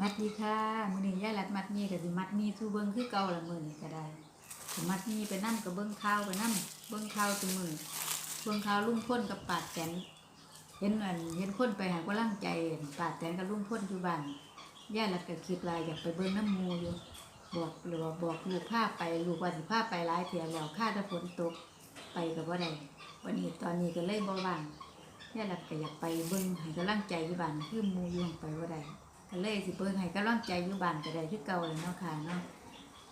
มัดดีค่ะมือนี้ยายรัดมัดมีก็สิมัดมีสู่เบิ่งคือเก่าละมือนี้ก็ได้สิมัดมีไปนำก็เบิ่งข่าวไปนำเบิ่งข่าวซุมื้อเบิ่งข่าวลุงพ้นกับป้าแตนเห็นอันเห็นคนไปหากำลังใจป้าแตนกับลุงพ้นอยู่บ้านยายรัดก็คิดว่าอยากไปเบิ่งน้ำมูอยู่บอกหรือว่าบอกลูกพาไปลูกว่าสิพาไปหลายเที่ยแล้วค่าถ้าฝนตกไปก็บ่ได้วันนี้ตอนนี้ก็เลยบ่ว่างยายรัดก็อยากไปเบิ่งให้กำลังใจอยู่บ้านคือหมู่อยู่ไปบ่ได้ ก็เลยสิเบิ่งให้กำลังใจอยู่บ้านก็ได้คือเก่าแล้วเนาะค่ะเนาะ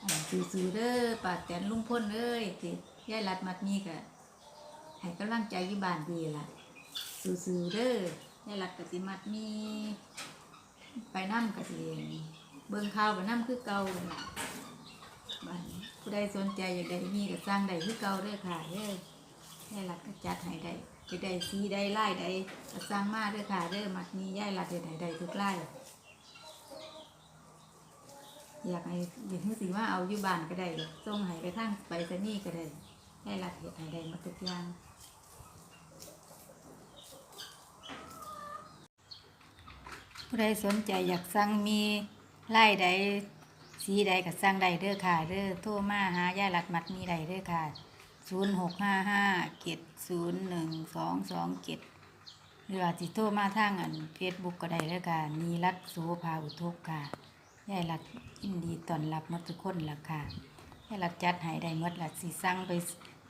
อ่าสู้ๆเด้อป้าแตนลุงพ้นเอ้ยที่ยายรัดมัดมีก็ให้กำลังใจอยู่บ้านดีล่ะสู้ๆเด้อยายรัดก็สิมัดมีไปนำก็สิเบิ่งข่าวไปนำคือเก่านั่นล่ะบ้านผู้ใดสนใจอยากได้มีก็สร้างได้คือเก่าเด้อค่ะเด้อยายรัดก็จัดให้ได้จะได้สีได้ไลายได้สร้างมาเด้อค่ะเด้อมัดมียายรัดเฮ็ดให้ได้ทุกไลาย อยากให้อยากให้สิว่าเอาอยู่บ้านก็ได้ส่งให้ไปทางไปรษณีย์ก็ได้ให้รัดเหตุให้ได้มาทุกอย่างผู้ใดสนใจอยากสั่งมีไล่ใดสีใดก็สั่งได้เด้อค่ะเด้อโทรมาหาย่ารัดมัดมีใดเด้อค่ะศูนย์หกห้าห้าเจ็ดศูนย์หนึ่งสองสองเจ็ดหรือว่าสิโทรมาทางอันเฟซบุ๊กก็ได้เด้อค่ะนีรัตน์โสภาอุทกค่ะ ยายรัดยินดีต้อนรับมดทุกคนล่ะค่ะยายรัดจัดให้ได้มดละสิสั่งไป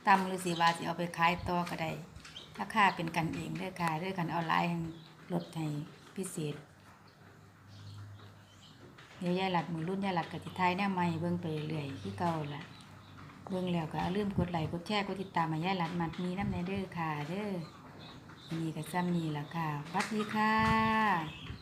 ตำหรือสิว่าสิเอาไปขายต่อก็ได้ราคาเป็นกันเองเด้อค่ะเด้อกันออนไลน์ลดให้พิเศษเดี๋ยวยายรัดมือรุ่นยายรัดกับทิทยแนวใหม่เบิ่งไปเรื่อยๆคือเก่าล่ะเบิ่งแล้วก็อย่าลืมกดไลค์กดแชร์กดติดตามมายายรัดมัดมีน้ำในเด้อค่ะเด้อนี่ก็ซ้ำนี่ล่ะค่ะสวัสดีค่ะ